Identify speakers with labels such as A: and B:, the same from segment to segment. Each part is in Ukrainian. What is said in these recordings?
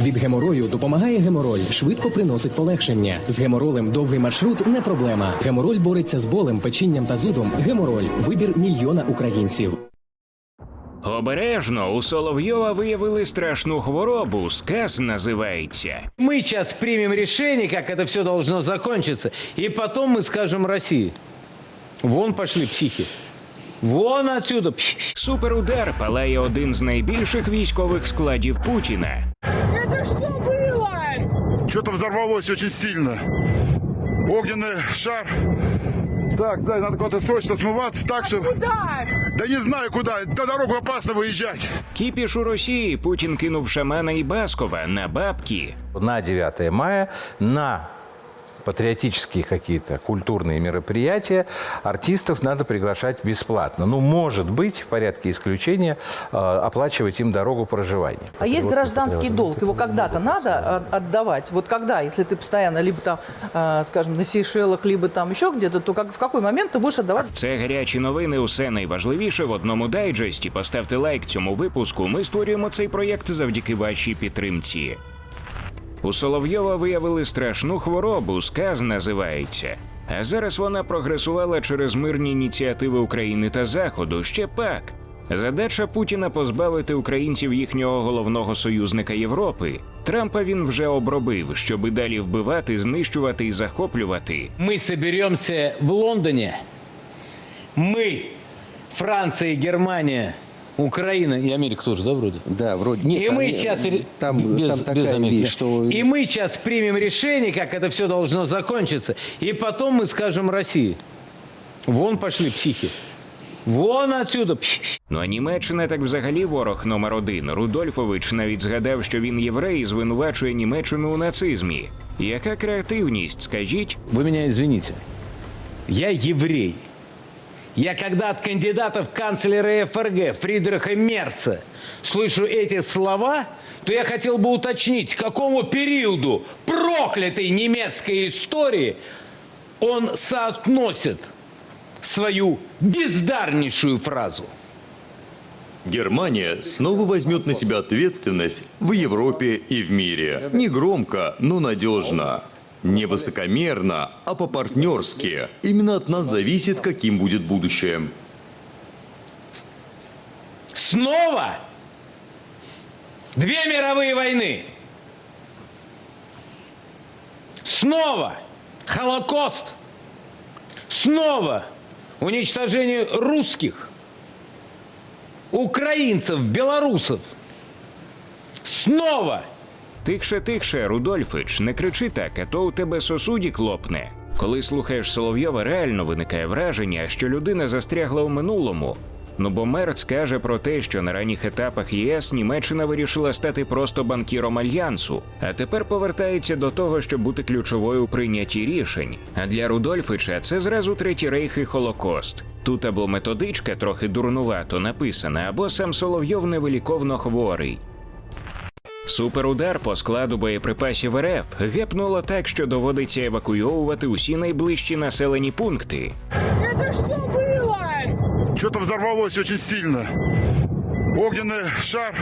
A: Від геморою допомагає гемороль, швидко приносить полегшення. З геморолем довгий маршрут не проблема. Гемороль бореться з болем, печінням та зудом. Гемороль вибір мільйона українців.
B: Обережно у Соловйова виявили страшну хворобу. Сказ називається.
C: Мы сейчас примем решение, как это все должно закончиться, и потом мы скажем России. Вон пошли психи. Вон отсюда. Пш.
B: Суперудар палає один з найбільших військових складів Путіна.
D: Это что было?
E: Что-то взорвалось очень сильно. Огненный шар. Так, да, надо куда-то срочно смываться, так что...
D: Куда?
E: Да не знаю куда, на дорогу опасно выезжать.
B: Кіпіш у Росії Путін кинув шамана і Баскова на бабки.
F: на 9 мая на патриотические какие-то культурные мероприятия артистов надо приглашать бесплатно. Ну, может быть, в порядке исключения э, оплачивать им дорогу проживания.
G: А есть
F: Вот
G: гражданский
F: это
G: долг, его когда-то надо а, отдавать. Вот когда, если ты постоянно либо там, а, скажем, на Сейшелах, либо там еще где-то, то как, в какой момент ты будешь отдавать?
B: Це гарячі новини. Усе найважливіше в одному дайджесті. Поставте лайк цьому випуску. Ми створюємо цей проєкт завдяки вашій підтримці. У Соловйова виявили страшну хворобу, сказ називається. А зараз вона прогресувала через мирні ініціативи України та Заходу. Ще пак. Задача Путіна позбавити українців їхнього головного союзника Європи. Трампа він вже обробив, щоби далі вбивати, знищувати і захоплювати.
C: Мы соберемся в Лондоне. Мы, Франция, Германия, Украина и Америка тоже, да, вроде?
H: Да, вроде. Нет,
C: и мы
H: они-
C: сейчас
H: там,
C: без,
H: там
C: без
H: такая
C: Америки,
H: вещь,
C: да.
H: что
C: и мы сейчас примем решение, как это все должно закончиться, и потом мы скажем России. Вон пошли психи. Вон отсюда. Пш.
B: Ну а Німеччина так взагалі ворог номер один. Рудольфович навіть згадав, що він єврей і звинувачує Німеччину у нацизмі. Яка креативність, скажіть?
C: Вы меня извините. Я еврей. Я когда от кандидата в канцлеры ФРГ Фридриха Мерца слышу эти слова, то я хотел бы уточнить, к какому периоду проклятой немецкой истории он соотносит свою бездарнейшую фразу.
I: Германия снова возьмет на себя ответственность в Европе и в мире. Не громко, но надежно. Не высокомерно, а по-партнерски. Именно от нас зависит, каким будет будущее.
C: Снова две мировые войны. Снова Холокост. Снова уничтожение русских, украинцев, белорусов. Снова
B: Тихше, тихше, Рудольфич, не кричи так, а то у тебе сосуді клопне. Коли слухаєш Соловйова, реально виникає враження, що людина застрягла у минулому. Ну бо Мерц каже про те, що на ранніх етапах ЄС Німеччина вирішила стати просто банкіром альянсу, а тепер повертається до того, щоб бути ключовою у прийнятті рішень. А для Рудольфича це зразу третій рейх і Холокост. Тут або методичка трохи дурнувато написана, або сам Соловйов невиліковно хворий. Суперудар по складу боєприпасів РФ гепнуло так, що доводиться евакуйовувати усі найближчі населені пункти.
D: Это что было?
E: Что-то взорвалось очень сильно. Огненный шар.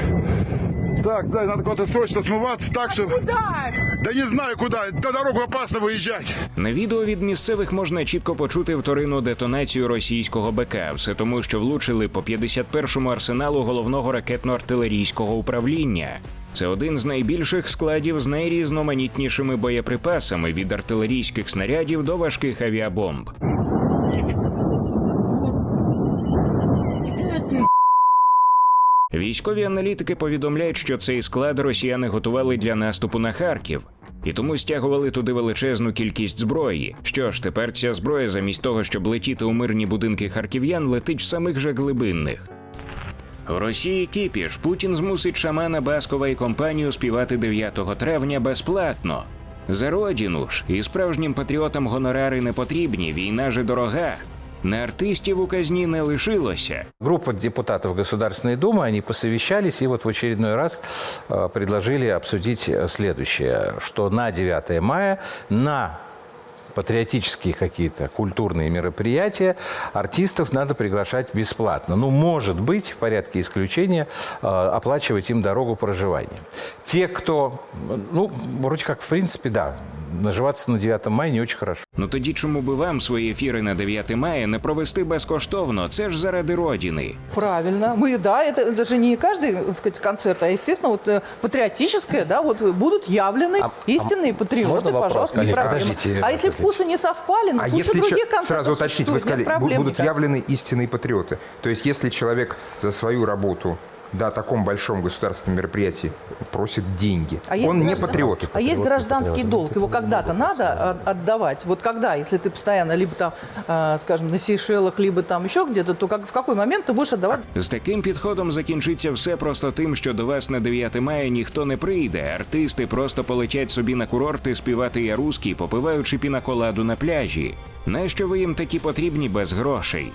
E: Так, да, надо куда-то срочно смываться, так что...
D: Куда?
E: Да не знаю куда, на дорогу опасно выезжать.
B: На відео від місцевих можна чітко почути вторинну детонацію російського БК. Все тому, що влучили по 51-му арсеналу головного ракетно-артилерійського управління. Це один з найбільших складів з найрізноманітнішими боєприпасами від артилерійських снарядів до важких авіабомб. Військові аналітики повідомляють, що цей склад росіяни готували для наступу на Харків. І тому стягували туди величезну кількість зброї. Що ж, тепер ця зброя, замість того, щоб летіти у мирні будинки харків'ян, летить в самих же глибинних. У Росії кіпіш Путін змусить шамана Баскова і компанію співати 9 травня безплатно. За родину ж і справжнім патріотам гонорари не потрібні, війна же дорога. На артистів у казні не лишилося.
F: Группа депутатов Государственной Думы, они посовещались и вот в очередной раз э, предложили обсудить следующее, что на 9 мая на патриотические какие-то культурные мероприятия артистов надо приглашать бесплатно. Ну, может быть, в порядке исключения э, оплачивать им дорогу проживания. Те, кто, ну, вроде как, в принципе, да, наживаться на 9 мая не очень хорошо.
B: Ну тоді чому би вам свої ефіри на 9 мая не провести безкоштовно? Це ж заради родини.
G: Правильно. Мы, да, это, это же не каждый, так сказать, концерт, а, естественно, вот э, патриотическое, да, вот будут явлены
F: А-
G: истинные патриоты,
H: можно вопрос,
G: пожалуйста, не
H: коллеги?
G: проблема.
H: Подождите,
G: а если
H: подождите.
G: вкусы не совпали, ну,
H: А
G: куча
H: если
G: других
H: чё-
G: концертов
H: сразу уточнить, вы
G: существует,
H: сказали,
G: нет
H: бу-
G: проблем
H: будут
G: никаких.
H: явлены истинные патриоты. То есть, если человек за свою работу да, о таком большом государственном мероприятии просит деньги,
G: А есть
H: он не
G: граждан-
H: патриот.
G: А есть гражданский долг, его когда-то надо от- отдавать. Вот когда, если ты постоянно либо там, э, скажем, на Сейшелах, либо там еще где-то, то как, в какой момент ты будешь отдавать
B: З таким підходом закінчиться все просто тим, що до вас на 9 мая ніхто не прийде. Артисти просто полетять собі на курорти співати я русський, попиваючи пінаколаду на пляжі. Нащо ви їм такі потрібні без грошей?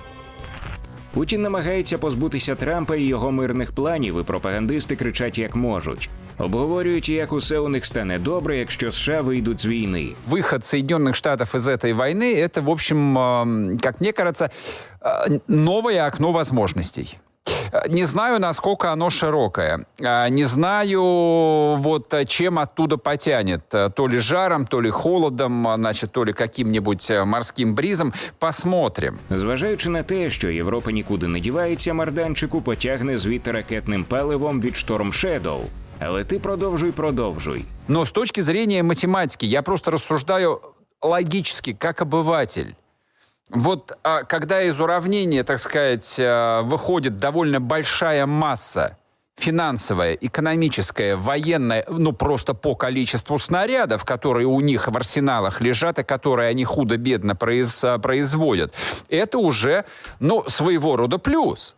B: Путін намагається позбутися Трампа і його мирних планів, і пропагандисти кричать як можуть. Обговорюють, як усе у них стане добре, якщо США вийдуть з війни.
J: выход Соединенных Штатов из этой войны это, в общем, эм, как мне кажется, э, новое окно возможностей. Э, Не знаю, насколько оно широкое. Э, Не знаю, вот э, чем оттуда потянет. Э, То ли жаром, то ли холодом, а, значит, то ли каким-нибудь э, морским бризом. Посмотрим.
B: Зважаючи на те, що Європа нікуди не дівається, Марданчику потягне звідти ракетним паливом від Шторм Shadow. Але ти продовжуй, продовжуй.
J: Но с точки зрения математики, я просто рассуждаю логически, как обыватель. Вот а, когда из уравнения, так сказать, а, выходит довольно большая масса финансовая, экономическая, военная, ну просто по количеству снарядов, которые у них в арсеналах лежат и которые они худо-бедно произ- а, производят, это уже, ну, своего рода плюс.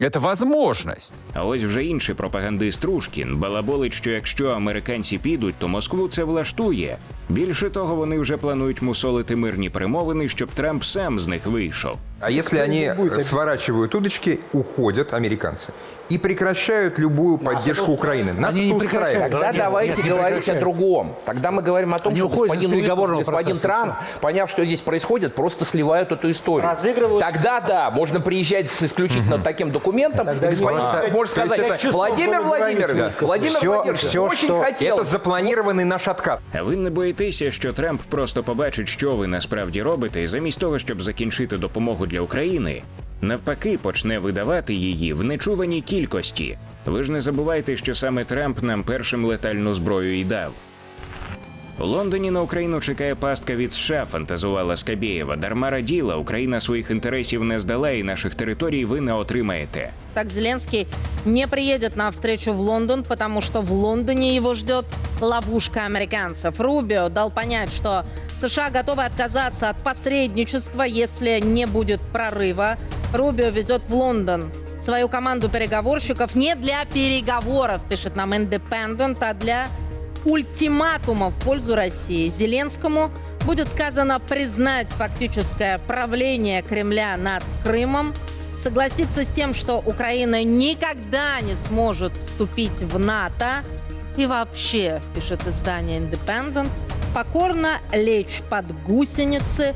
J: Это возможность.
B: А ось вже інший пропагандист Рушкін балаболить, що якщо американці підуть, то Москву це влаштує. Більше того, вони вже планують мусолити мирні перемовини, щоб Трамп сам з них вийшов.
H: А если они э, сворачивают удочки, уходят американцы и прекращают любую поддержку Украины. Нас это устраивает.
K: Тогда давайте говорить о другом. Тогда мы говорим о том,
L: Они
K: что
L: уходят из
K: господин,
L: переговорного
K: господин
L: процесса.
K: Трамп, поняв, что здесь происходит, просто сливают эту историю.
L: Разыгрывают.
K: Тогда да, можно приезжать с исключительно таким документом, и господин. Уиков может сказать,
H: это-
K: Владимир
H: часов
K: Владимирович,
H: Да.
K: Владимир Владимирович,
H: всё,
K: очень
H: что-
K: хотел.
H: Это запланированный наш отказ.
B: А ви не боїтеся, що Трамп просто побачить, що ви насправді робите, і замість того, щоб закінчити допомогу для України, навпаки, почне видавати її в нечуваній кількості. Ви ж не забувайте, що саме Трамп нам першим летальну зброю і дав. У Лондоні на Україну чекає пастка від США, фантазувала Скабєєва. Дарма раділа, Україна своїх інтересів не здала, і наших територій ви не отримаєте.
M: Так Зеленский не приедет на встречу в Лондон, потому что в Лондоне его ждет ловушка американцев. Рубио дал понять, что США готовы отказаться от посредничества, если не будет прорыва. Рубио везет в Лондон свою команду переговорщиков не для переговоров, пишет нам Independent, а для ультиматума в пользу России. Зеленскому будет сказано признать фактическое правление Кремля над Крымом, согласиться с тем, что Украина никогда не сможет вступить в НАТО и вообще, пишет издание Independent, покорно лечь под гусеницы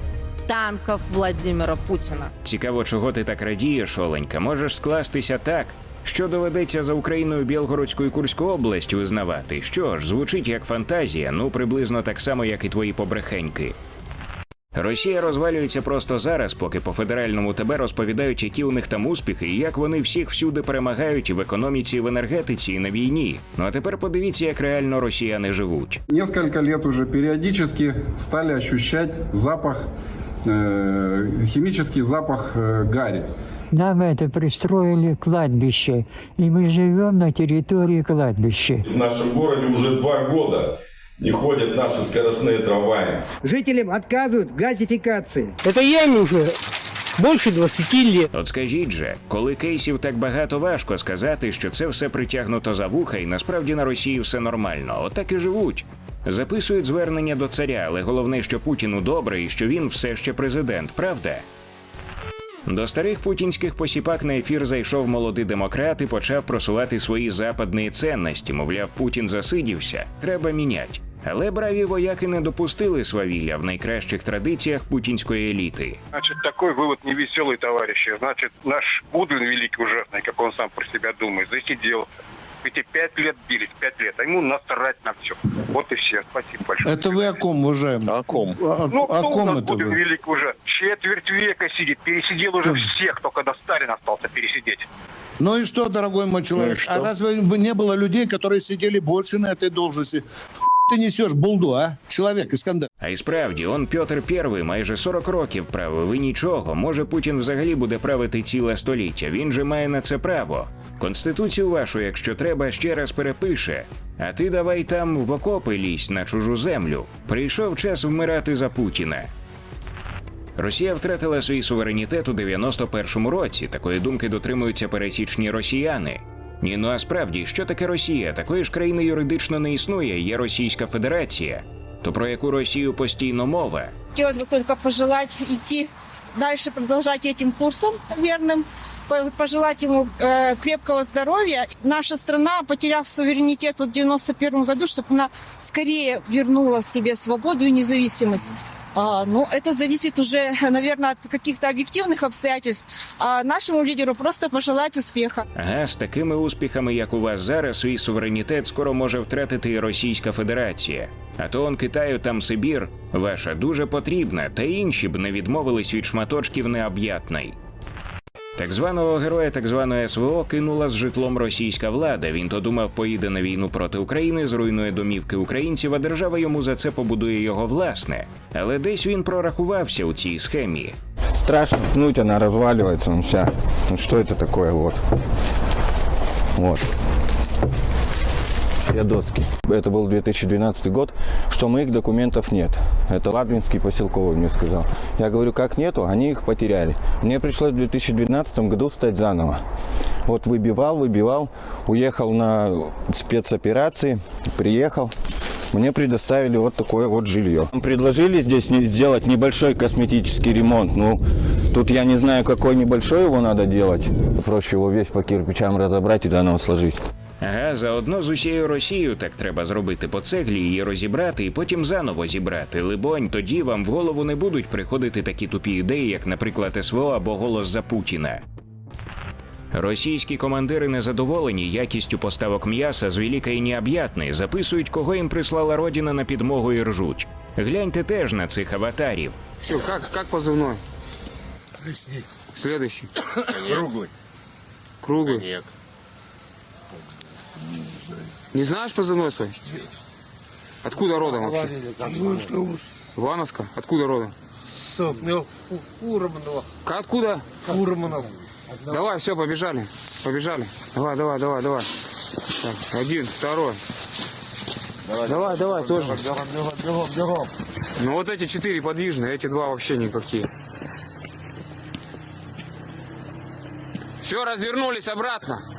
M: танков Владимира Путина.
B: Цікаво, чого ти так радієш, Оленька. Можеш скластися так, що доведеться за Україною Білгородську і Курську область визнавати. Що ж, звучить як фантазія, ну приблизно так само, як і твої побрехеньки. Росія розвалюється просто зараз, поки по федеральному ТБ розповідають, які у них там успіхи, і як вони всіх всюди перемагають і в економіці, і в енергетиці, і на війні. Ну а тепер подивіться, як реально росіяни живуть.
E: Несколько лет уже периодически стали ощущать запах, э, химический запах э, гари.
L: Нам это пристроили кладбище, и мы живем на территории кладбища.
N: В нашем городе уже два года не ходят наши скоростные трамваи.
L: Жителям отказывают в газификации. Это я им уже больше 20 лет.
B: От скажіть же, коли кейсів так багато, важко сказати, що це все притягнуто за вуха, і насправді на Росії все нормально. Отак і живуть. Записують звернення до царя, але головне, що Путіну добре і що він все ще президент, правда? До старих путінських посіпак на ефір зайшов молодий демократ і почав просувати свої западні цінності. Мовляв, Путін засидівся, треба мінять. Але браві вояки не допустили свавілля в найкращих традиціях путінської еліти.
O: Значит, такой вывод невеселый, товарищи. Значит, наш Гудвин великий ужасный, как он сам про себя думает, засиделся. Эти пять лет бились, пять лет, а ему насрать на все. Вот и все. Спасибо большое.
P: Это вы о ком, уважаемый?
O: О ком?
P: О,
O: Ну,
P: о
O: кто у
P: ком
O: нас
P: это
O: Гудвин
P: вы?
O: великий уже? Четверть века сидит, пересидел уже
P: Кто?
O: всех, только до Сталина остался пересидеть.
P: Ну и что, дорогой мой человек?
O: что?
P: а разве бы не было людей, которые сидели больше на этой должности? Ты несешь булду, а? Человек, Искандер.
B: А й справді, он Пьотр І майже 40 років правив і нічого. Може, Путін взагалі буде правити ціле століття. Він же має на це право. Конституцію вашу, якщо треба, ще раз перепише. А ти давай там в окопи лізь на чужу землю. Прийшов час вмирати за Путіна. Росія втратила свій суверенітет у 91-му році. Такої думки дотримуються пересічні росіяни. Ні, ну а справді, що таке Росія? Такої ж країни юридично не існує, є Російська Федерація. То про яку Росію постійно мова?
Q: Хотелось бы только пожелать идти дальше, продолжать этим курсом верным, по- пожелать ему э, крепкого здоровья. Наша страна, потеряв суверенитет вот в 91 году, чтобы она скорее вернула себе свободу и независимость. А, ну, это зависит уже, наверное, от каких-то объективных обстоятельств. А нашему лидеру просто пожелать успеха.
B: Ага, з такими успіхами, як у вас зараз, свій суверенітет скоро може втратити і Російська Федерація. А то он Китаю там Сибір, ваша дуже потрібна, та інші б не відмовились від шматочків необ'ятний. Так званого героя так званої СВО кинула з житлом російська влада. Він то думав, поїде на війну проти України, зруйнує домівки українців, а держава йому за це побудує його власне. Але десь він прорахувався у цій схемі.
R: Страшно пнуть, вона розвалюється. вся. Ну що це такое вот? Вот. Я доски. Это был 2012 год, что моих документов нет. Это Ладвинский поселковый мне сказал. Я говорю, как нету, они их потеряли. Мне пришлось в 2012 году встать заново. Вот выбивал, выбивал, уехал на спецоперации, приехал. Мне предоставили вот такое вот жилье. Предложили здесь сделать небольшой косметический ремонт. Ну, тут я не знаю, какой небольшой его надо делать. Проще его весь по кирпичам разобрать и заново сложить.
B: Ага, заодно з усією Росією так треба зробити по цеглі, її розібрати і потім заново зібрати. Либонь, тоді вам в голову не будуть приходити такі тупі ідеї, як, наприклад, СВО або голос за Путіна. Російські командири незадоволені якістю поставок м'яса з Велика і Необ'ятної, записують, кого їм прислала родина на підмогу і ржуть. Гляньте теж на цих аватарів.
S: Все, как, как позывной? Следующий.
T: Круглый.
S: Круглый.
T: Нет.
S: Не знаешь позывной свой? Откуда родом вообще?
T: Калужская область.
S: Ивановска? Откуда родом?
T: Сопнил Фурманова.
S: Откуда?
T: Фурманов.
S: Давай, все, побежали. Побежали. Давай, давай, давай, давай. Так, один, второй. Давай, давай, тоже.
T: Бегом, бегом, бегом, бегом.
S: Ну вот эти четыре подвижные, эти два вообще никакие. Все, развернулись обратно.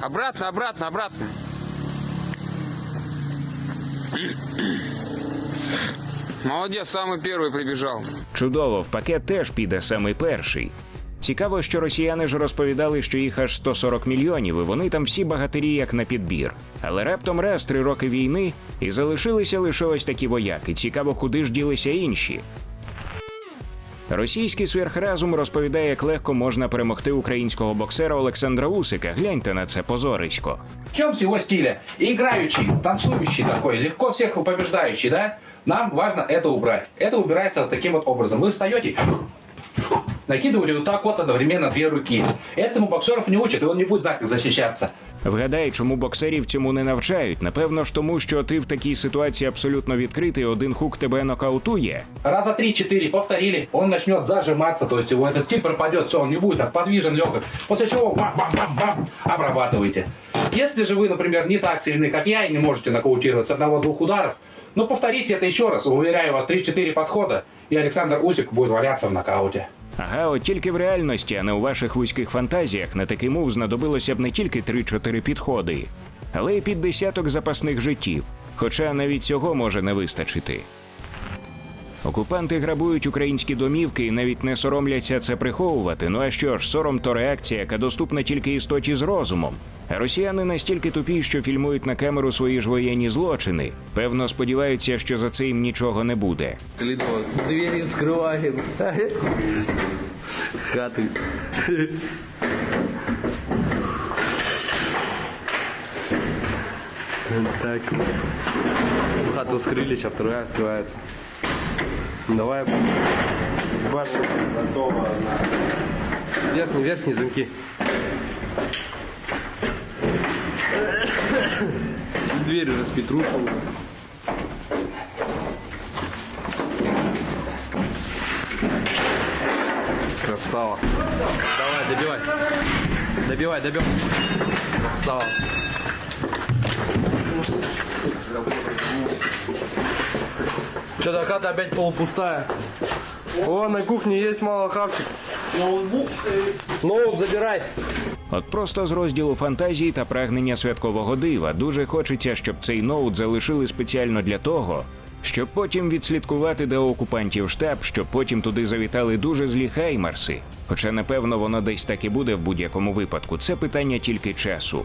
S: Обратно, обратно, обратно. Молодец, самый первый прибежал.
B: Чудово, в пакет теж піде самий перший. Цікаво, що росіяни ж розповідали, що їх аж 140 мільйонів, і вони там всі багатирі як на підбір. Але раптом раз три роки війни і залишилися лише ось такі вояки. Цікаво, куди ж ділися інші. Російський сверхразум розповідає, як легко можна перемогти українського боксера Олександра Усика. Гляньте на це позорисько.
U: В чем его стиля? Играющий, танцующий такой, легко всех побеждающий, да? Нам важно это убрать. Это убирается вот таким вот образом. Вы встаете, накидываете вот так вот одновременно две руки. Этому боксеров не учат, и он не будет знать, как защищаться.
B: Вгадай, чому боксерів цьому не навчають? Напевно ж тому, що ти в такій ситуації абсолютно відкритий, один хук тебе нокаутує.
U: Раза три-четыре повторили, он начнет зажиматься, то есть его этот стиль пропадет, все, он не будет так подвижен, легок. После чего бам-бам-бам-бам, обрабатываете. Если же вы, например, не так сильны, как я, и не можете нокаутировать с одного-двух ударов, ну повторите это еще раз, уверяю вас, 3-4 подхода, и Александр Усик будет валяться в нокауте.
B: Ага, от тільки в реальності, а не у ваших вузьких фантазіях на такий мув знадобилося б не тільки 3-4 підходи, але й під десяток запасних життів. Хоча навіть цього може не вистачити. Окупанти грабують українські домівки і навіть не соромляться це приховувати. Ну а що ж, сором то реакція, яка доступна тільки істоті з розумом. А росіяни настільки тупі, що фільмують на камеру свої ж воєнні злочини. Певно, сподіваються, що за це їм нічого не буде.
V: Двери вскрываем. Хаты. Так. Хату вскрыли, сейчас вторая вскрывается. Давай. Баш. Готово. Верхние, верхние замки. Дверь распетрушил. Красава. Давай, добивай. Добивай, добивай. Красава. Что-то хата опять полупустая. О, на кухне есть мало хавчик. Ноутбук. Ноут забирай.
B: От просто з розділу фантазії та прагнення святкового дива дуже хочеться, щоб цей ноут залишили спеціально для того, щоб потім відслідкувати до окупантів штаб, щоб потім туди завітали дуже злі хаймарси. Хоча, напевно, воно десь так і буде в будь-якому випадку. Це питання тільки часу.